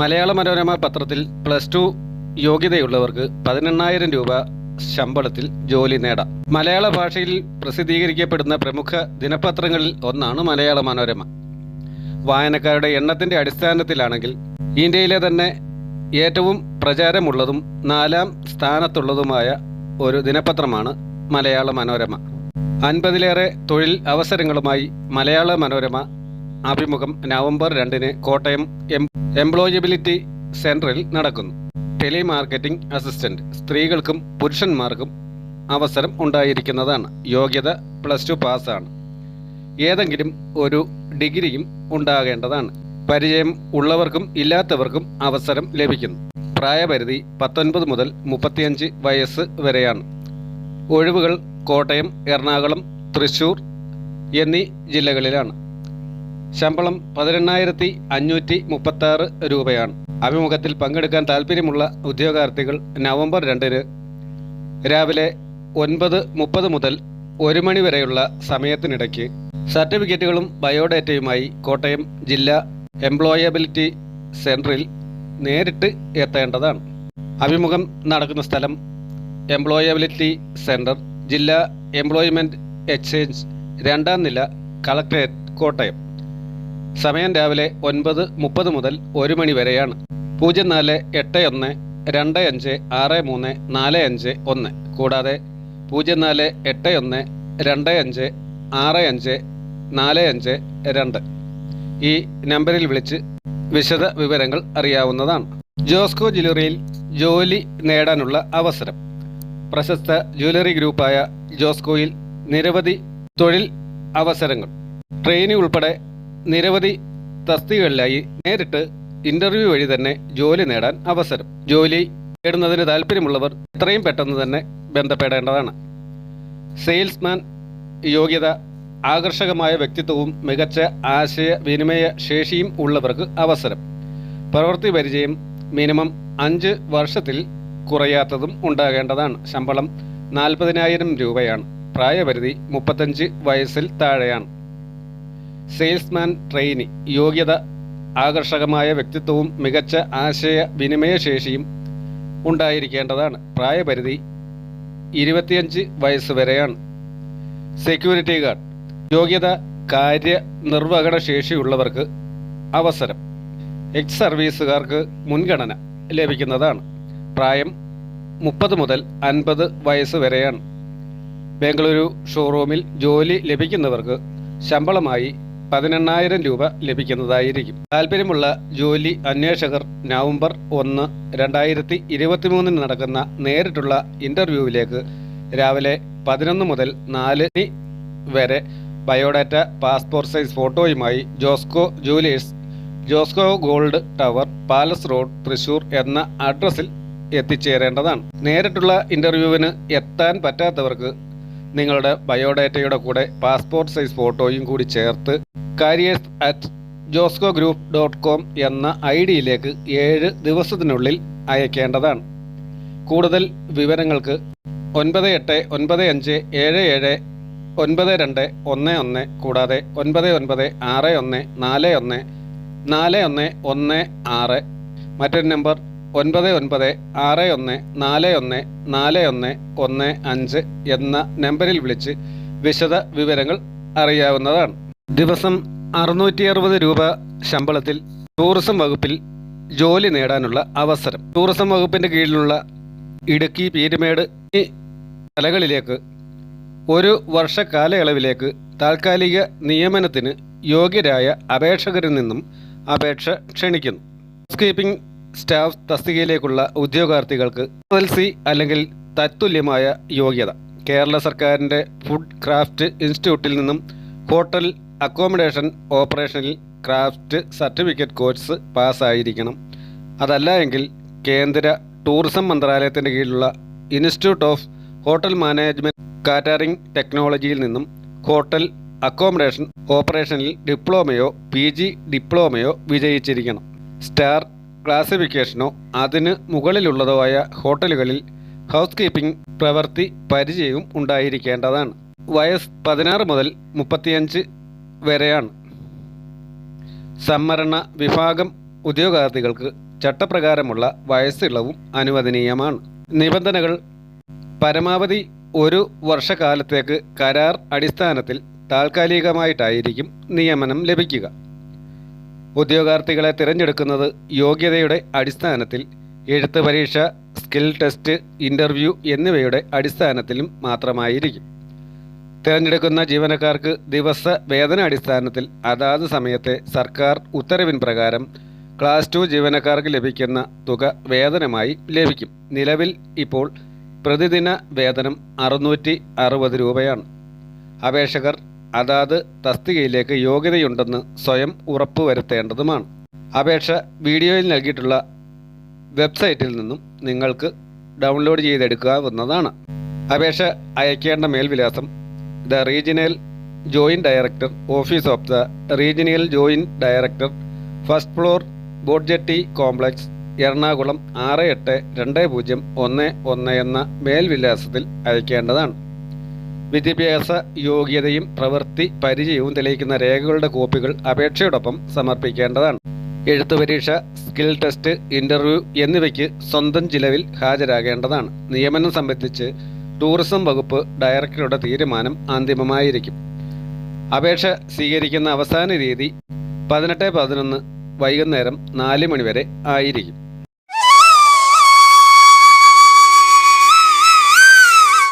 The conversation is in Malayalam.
മലയാള മനോരമ പത്രത്തിൽ പ്ലസ് ടു യോഗ്യതയുള്ളവർക്ക് പതിനെണ്ണായിരം രൂപ ശമ്പളത്തിൽ ജോലി നേടാം. മലയാള ഭാഷയിൽ പ്രസിദ്ധീകരിക്കപ്പെടുന്ന പ്രമുഖ ദിനപത്രങ്ങളിൽ ഒന്നാണ് മലയാള മനോരമ. വായനക്കാരുടെ എണ്ണത്തിന്റെ അടിസ്ഥാനത്തിലാണെങ്കിൽ ഇന്ത്യയിലെ തന്നെ ഏറ്റവും പ്രചാരമുള്ളതും നാലാം സ്ഥാനത്തുള്ളതുമായ ഒരു ദിനപത്രമാണ് മലയാള മനോരമ. അൻപതിലേറെ തൊഴിൽ അവസരങ്ങളുമായി മലയാള മനോരമ അഭിമുഖം നവംബർ രണ്ടിന് കോട്ടയം എം എംപ്ലോയബിലിറ്റി സെന്ററിൽ നടക്കുന്നു. ടെലി മാർക്കറ്റിംഗ് അസിസ്റ്റന്റ് സ്ത്രീകൾക്കും പുരുഷന്മാർക്കും അവസരം ഉണ്ടായിരിക്കുന്നതാണ്. യോഗ്യത പ്ലസ് ടു പാസ്സാണ് ഏതെങ്കിലും ഒരു ഡിഗ്രിയും ഉണ്ടാകേണ്ടതാണ്. പരിചയം ഉള്ളവർക്കും ഇല്ലാത്തവർക്കും അവസരം ലഭിക്കുന്നു. പ്രായപരിധി പത്തൊൻപത് മുതൽ മുപ്പത്തിയഞ്ച് വയസ്സ് വരെയാണ്. ഒഴിവുകൾ കോട്ടയം എറണാകുളം തൃശൂർ എന്നീ ജില്ലകളിലാണ്. ശമ്പളം പതിനെണ്ണായിരത്തി അഞ്ഞൂറ്റി മുപ്പത്തി ആറ് രൂപയാണ്. അഭിമുഖത്തിൽ പങ്കെടുക്കാൻ താല്പര്യമുള്ള ഉദ്യോഗാർത്ഥികൾ നവംബർ രണ്ടിന് രാവിലെ ഒൻപത് മുപ്പത് മുതൽ ഒരു മണി വരെയുള്ള സമയത്തിനിടയ്ക്ക് സർട്ടിഫിക്കറ്റുകളും ബയോഡേറ്റയുമായി കോട്ടയം ജില്ലാ എംപ്ലോയബിലിറ്റി സെന്ററിൽ നേരിട്ട് എത്തേണ്ടതാണ്. അഭിമുഖം നടക്കുന്ന സ്ഥലം എംപ്ലോയബിലിറ്റി സെന്റർ ജില്ലാ എംപ്ലോയ്മെന്റ് എക്സ്ചേഞ്ച് രണ്ടാം നില കളക്ടറേറ്റ് കോട്ടയം. സമയം രാവിലെ ഒൻപത് മുപ്പത് മുതൽ ഒരു മണി വരെയാണ്. പൂജ്യം നാല് എട്ട് ഒന്ന് രണ്ട് അഞ്ച് ആറ് മൂന്ന് നാല് അഞ്ച് ഒന്ന്. കൂടാതെ പൂജ്യം നാല് എട്ട് ഒന്ന് രണ്ട് അഞ്ച് ആറ് അഞ്ച് നാല് അഞ്ച് രണ്ട്. ഈ നമ്പറിൽ വിളിച്ച് വിശദ വിവരങ്ങൾ അറിയാവുന്നതാണ്. ജോസ്കോ ജ്വല്ലറിയിൽ ജോലി നേടാനുള്ള അവസരം. പ്രശസ്ത ജ്വല്ലറി ഗ്രൂപ്പായ ജോസ്കോയിൽ നിരവധി തൊഴിൽ അവസരങ്ങൾ. ട്രെയിനി ഉൾപ്പെടെ നിരവധി തസ്തികകളിലായി നേരിട്ട് ഇന്റർവ്യൂ വഴി തന്നെ ജോലി നേടാൻ അവസരം. ജോലി നേടുന്നതിന് താല്പര്യമുള്ളവർ എത്രയും പെട്ടെന്ന് തന്നെ ബന്ധപ്പെടേണ്ടതാണ്. സെയിൽസ്മാൻ യോഗ്യത ആകർഷകമായ വ്യക്തിത്വവും മികച്ച ആശയവിനിമയ ശേഷിയും ഉള്ളവർക്ക് അവസരം. പ്രവൃത്തി പരിചയം മിനിമം അഞ്ച് വർഷത്തിൽ കുറയാത്തതും ഉണ്ടാകേണ്ടതാണ്. ശമ്പളം നാൽപ്പതിനായിരം രൂപയാണ്. പ്രായപരിധി മുപ്പത്തഞ്ച് വയസ്സിൽ താഴെയാണ്. സെയിൽസ്മാൻ ട്രെയിനി യോഗ്യത ആകർഷകമായ വ്യക്തിത്വവും മികച്ച ആശയ വിനിമയ ശേഷിയും ഉണ്ടായിരിക്കേണ്ടതാണ്. പ്രായപരിധി ഇരുപത്തിയഞ്ച് വയസ്സ് വരെയാണ്. സെക്യൂരിറ്റി ഗാർഡ് യോഗ്യത കാര്യ നിർവഹണ ശേഷിയുള്ളവർക്ക് അവസരം. എക്സ് സർവീസുകാർക്ക് മുൻഗണന ലഭിക്കുന്നതാണ്. പ്രായം മുപ്പത് മുതൽ അൻപത് വയസ്സ് വരെയാണ്. ബംഗളൂരു ഷോറൂമിൽ ജോലി ലഭിക്കുന്നവർക്ക് ശമ്പളമായി പതിനെണ്ണായിരം രൂപ ലഭിക്കുന്നതായിരിക്കും. താല്പര്യമുള്ള ജോലി അന്വേഷകർ നവംബർ ഒന്ന് രണ്ടായിരത്തി ഇരുപത്തിമൂന്നിന് നടക്കുന്ന നേരിട്ടുള്ള ഇന്റർവ്യൂവിലേക്ക് രാവിലെ പതിനൊന്ന് മുതൽ നാല് വരെ biodata passport size ഫോട്ടോയുമായി Josco jewellers Josco gold tower palace road Thrissur എന്ന അഡ്രസ്സിൽ എത്തിച്ചേരേണ്ടതാണ്. നേരിട്ടുള്ള ഇന്റർവ്യൂവിന് എത്താൻ പറ്റാത്തവർക്ക് നിങ്ങളുടെ ബയോഡേറ്റയുടെ കൂടെ പാസ്പോർട്ട് സൈസ് ഫോട്ടോയും കൂടി ചേർത്ത് careers at Josco group dot com എന്ന ഐ ഡിയിലേക്ക് ഏഴ് ദിവസത്തിനുള്ളിൽ അയക്കേണ്ടതാണ്. കൂടുതൽ വിവരങ്ങൾക്ക് ഒൻപത് എട്ട് ഒൻപത് അഞ്ച് ഏഴ് ഏഴ് ഒൻപത് രണ്ട് ഒന്ന് ഒന്ന് കൂടാതെ ഒൻപത് ഒൻപത് ആറ് ഒന്ന് നാല് ഒന്ന് നാല് ഒന്ന് ഒന്ന് ആറ്. മറ്റൊരു നമ്പർ ഒൻപത് ഒൻപത് ആറ് ഒന്ന് നാല് ഒന്ന് നാല് ഒന്ന് ഒന്ന് അഞ്ച് എന്ന നമ്പറിൽ വിളിച്ച് വിശദ വിവരങ്ങൾ അറിയാവുന്നതാണ്. ദിവസം അറുന്നൂറ്റി അറുപത് രൂപ ശമ്പളത്തിൽ ടൂറിസം വകുപ്പിൽ ജോലി നേടാനുള്ള അവസരം. ടൂറിസം വകുപ്പിന്റെ കീഴിലുള്ള ഇടുക്കി പീരുമേട് ഈ സ്ഥലങ്ങളിലേക്ക് ഒരു വർഷ കാലയളവിലേക്ക് താൽക്കാലിക നിയമനത്തിന് യോഗ്യരായ അപേക്ഷകരിൽ നിന്നും അപേക്ഷ ക്ഷണിക്കുന്നു. ഹൗസ് കീപ്പിംഗ് സ്റ്റാഫ് തസ്തികയിലേക്കുള്ള ഉദ്യോഗാർത്ഥികൾക്ക് എൽ സി അല്ലെങ്കിൽ തത്തുല്യമായ യോഗ്യത. കേരള സർക്കാരിന്റെ ഫുഡ് ക്രാഫ്റ്റ് ഇൻസ്റ്റിറ്റ്യൂട്ടിൽ നിന്നും ഹോട്ടൽ അക്കോമഡേഷൻ ഓപ്പറേഷനിൽ ക്രാഫ്റ്റ് സർട്ടിഫിക്കറ്റ് കോഴ്സ് പാസ്സായിരിക്കണം. അതല്ല എങ്കിൽ കേന്ദ്ര ടൂറിസം മന്ത്രാലയത്തിന്റെ കീഴിലുള്ള institute of hotel management catering ടെക്നോളജിയിൽ നിന്നും ഹോട്ടൽ അക്കോമഡേഷൻ ഓപ്പറേഷനിൽ ഡിപ്ലോമയോ പി ഡിപ്ലോമയോ വിജയിച്ചിരിക്കണം. സ്റ്റാർ ക്ലാസിഫിക്കേഷനോ അതിന് മുകളിലുള്ളതോ ആയ ഹോട്ടലുകളിൽ ഹൗസ് കീപ്പിംഗ് പ്രവൃത്തി പരിചയവും ഉണ്ടായിരിക്കേണ്ടതാണ്. വയസ്സ് പതിനാറ് മുതൽ മുപ്പത്തിയഞ്ച് വരെയാണ്. സംവരണ വിഭാഗം ഉദ്യോഗാർത്ഥികൾക്ക് ചട്ടപ്രകാരമുള്ള വയസ്സിളവും അനുവദനീയമാണ്. നിബന്ധനകൾ പരമാവധി ഒരു വർഷക്കാലത്തേക്ക് കരാർ അടിസ്ഥാനത്തിൽ താൽക്കാലികമായിട്ടായിരിക്കും നിയമനം ലഭിക്കുക. ഉദ്യോഗാർത്ഥികളെ തിരഞ്ഞെടുക്കുന്നത് യോഗ്യതയുടെ അടിസ്ഥാനത്തിൽ എഴുത്ത് പരീക്ഷ സ്കിൽ ടെസ്റ്റ് ഇന്റർവ്യൂ എന്നിവയുടെ അടിസ്ഥാനത്തിലും മാത്രമായിരിക്കും. തിരഞ്ഞെടുക്കുന്ന ജീവനക്കാർക്ക് ദിവസ വേതന അടിസ്ഥാനത്തിൽ അതാത് സമയത്തെ സർക്കാർ ഉത്തരവിൻ പ്രകാരം ക്ലാസ് ടു ജീവനക്കാർക്ക് ലഭിക്കുന്ന തുക വേതനമായി ലഭിക്കും. നിലവിൽ ഇപ്പോൾ പ്രതിദിന വേതനം അറുന്നൂറ്റി അറുപത് രൂപയാണ്. അപേക്ഷകർ അതാത് തസ്തികയിലേക്ക് യോഗ്യതയുണ്ടെന്ന് സ്വയം ഉറപ്പുവരുത്തേണ്ടതുമാണ് അപേക്ഷ വീഡിയോയിൽ നൽകിയിട്ടുള്ള വെബ്സൈറ്റിൽ നിന്നും നിങ്ങൾക്ക് ഡൗൺലോഡ് ചെയ്തെടുക്കാവുന്നതാണ്. അപേക്ഷ അയക്കേണ്ട മേൽവിലാസം the regional joint director office of the regional joint director first floor boat jetty complex Ernakulam ആറ് എട്ട് രണ്ട് പൂജ്യം ഒന്ന് ഒന്ന് എന്ന മേൽവിലാസത്തിൽ അയക്കേണ്ടതാണ്. വിദ്യാഭ്യാസ യോഗ്യതയും പ്രവൃത്തി പരിചയവും തെളിയിക്കുന്ന രേഖകളുടെ കോപ്പികൾ അപേക്ഷയോടൊപ്പം സമർപ്പിക്കേണ്ടതാണ്. എഴുത്തു പരീക്ഷ സ്കിൽ ടെസ്റ്റ് ഇന്റർവ്യൂ എന്നിവയ്ക്ക് സ്വന്തം ചിലവിൽ ഹാജരാകേണ്ടതാണ്. നിയമനം സംബന്ധിച്ച് ടൂറിസം വകുപ്പ് ഡയറക്ടറുടെ തീരുമാനം അന്തിമമായിരിക്കും. അപേക്ഷ സ്വീകരിക്കുന്ന അവസാന രീതി പതിനെട്ട് പതിനൊന്ന് വൈകുന്നേരം നാല് മണിവരെ ആയിരിക്കും.